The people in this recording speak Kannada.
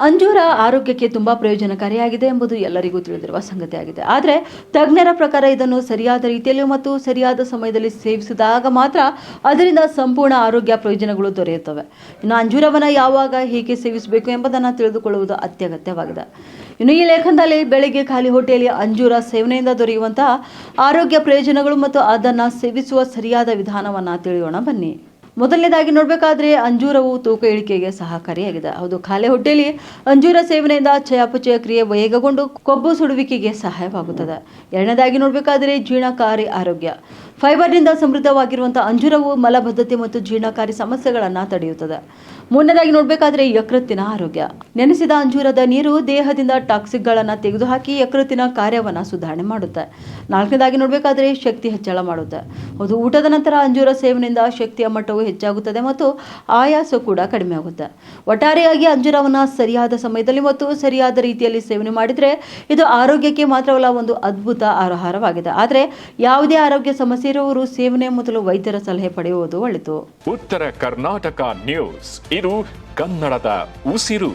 ಅಂಜೂರ ಆರೋಗ್ಯಕ್ಕೆ ತುಂಬಾ ಪ್ರಯೋಜನಕಾರಿಯಾಗಿದೆ ಎಂಬುದು ಎಲ್ಲರಿಗೂ ತಿಳಿದಿರುವ ಸಂಗತಿಯಾಗಿದೆ ಆದರೆ ತಜ್ಞರ ಪ್ರಕಾರ ಇದನ್ನು ಸರಿಯಾದ ರೀತಿಯಲ್ಲಿ ಮತ್ತು ಸರಿಯಾದ ಸಮಯದಲ್ಲಿ ಸೇವಿಸಿದಾಗ ಮಾತ್ರ ಅದರಿಂದ ಸಂಪೂರ್ಣ ಆರೋಗ್ಯ ಪ್ರಯೋಜನಗಳು ದೊರೆಯುತ್ತವೆ. ಇನ್ನು ಅಂಜೂರವನ್ನು ಯಾವಾಗ ಹೇಗೆ ಸೇವಿಸಬೇಕು ಎಂಬುದನ್ನು ತಿಳಿದುಕೊಳ್ಳುವುದು ಅತ್ಯಗತ್ಯವಾಗಿದೆ. ಇನ್ನು ಈ ಲೇಖನದಲ್ಲಿ ಬೆಳಿಗ್ಗೆ ಖಾಲಿ ಹೊಟ್ಟೆಯಲ್ಲಿ ಅಂಜೂರ ಸೇವನೆಯಿಂದ ದೊರೆಯುವಂತಹ ಆರೋಗ್ಯ ಪ್ರಯೋಜನಗಳು ಮತ್ತು ಅದನ್ನು ಸೇವಿಸುವ ಸರಿಯಾದ ವಿಧಾನವನ್ನು ತಿಳಿಯೋಣ ಬನ್ನಿ. ಮೊದಲನೇದಾಗಿ ನೋಡಬೇಕಾದ್ರೆ ಅಂಜೂರವು ತೂಕ ಇಳಿಕೆಗೆ ಸಹಕಾರಿಯಾಗಿದೆ. ಹೌದು, ಖಾಲಿ ಹೊಟ್ಟೆಯಲ್ಲಿ ಅಂಜೂರ ಸೇವನೆಯಿಂದ ಚಯಾಪಚಯ ಕ್ರಿಯೆ ವೇಗಗೊಂಡು ಕೊಬ್ಬು ಸುಡುವಿಕೆಗೆ ಸಹಾಯವಾಗುತ್ತದೆ. ಎರಡನೇದಾಗಿ ನೋಡಬೇಕಾದ್ರೆ ಜೀರ್ಣಕಾರಿ ಆರೋಗ್ಯ. ಫೈಬರ್ನಿಂದ ಸಮೃದ್ಧವಾಗಿರುವಂತಹ ಅಂಜೂರವು ಮಲಬದ್ಧತೆ ಮತ್ತು ಜೀರ್ಣಕಾರಿ ಸಮಸ್ಯೆಗಳನ್ನು ತಡೆಯುತ್ತದೆ. ಮೂರನೇದಾಗಿ ನೋಡಬೇಕಾದ್ರೆ ಯಕೃತ್ತಿನ ಆರೋಗ್ಯ. ನೆನೆಸಿದ ಅಂಜೂರದ ನೀರು ದೇಹದಿಂದ ಟಾಕ್ಸಿಕ್ಗಳನ್ನು ತೆಗೆದುಹಾಕಿ ಯಕೃತ್ತಿನ ಕಾರ್ಯವನ್ನು ಸುಧಾರಣೆ ಮಾಡುತ್ತೆ. ನಾಲ್ಕನೇದಾಗಿ ನೋಡಬೇಕಾದ್ರೆ ಶಕ್ತಿ ಹೆಚ್ಚಳ ಮಾಡುತ್ತೆ. ಹೌದು ಊಟದ ನಂತರ ಅಂಜೂರ ಸೇವನೆಯಿಂದ ಶಕ್ತಿಯ ಮಟ್ಟವು ಹೆಚ್ಚಾಗುತ್ತದೆ ಮತ್ತು ಆಯಾಸ ಕೂಡ ಕಡಿಮೆ ಆಗುತ್ತೆ. ಒಟ್ಟಾರೆಯಾಗಿ ಅಂಜೂರವನ್ನು ಸರಿಯಾದ ಸಮಯದಲ್ಲಿ ಮತ್ತು ಸರಿಯಾದ ರೀತಿಯಲ್ಲಿ ಸೇವನೆ ಮಾಡಿದರೆ ಇದು ಆರೋಗ್ಯಕ್ಕೆ ಮಾತ್ರವಲ್ಲ ಒಂದು ಅದ್ಭುತ ಆಹಾರವಾಗಿದೆ. ಆದರೆ ಯಾವುದೇ ಆರೋಗ್ಯ ಸಮಸ್ಯೆ ಇರುವವರು ಸೇವನೆ ಮೊದಲು ವೈದ್ಯರ ಸಲಹೆ ಪಡೆಯುವುದು ಒಳಿತು. ಉತ್ತರ ಕರ್ನಾಟಕ ನ್ಯೂಸ್ ಇದು ಕನ್ನಡದ ಉಸಿರು.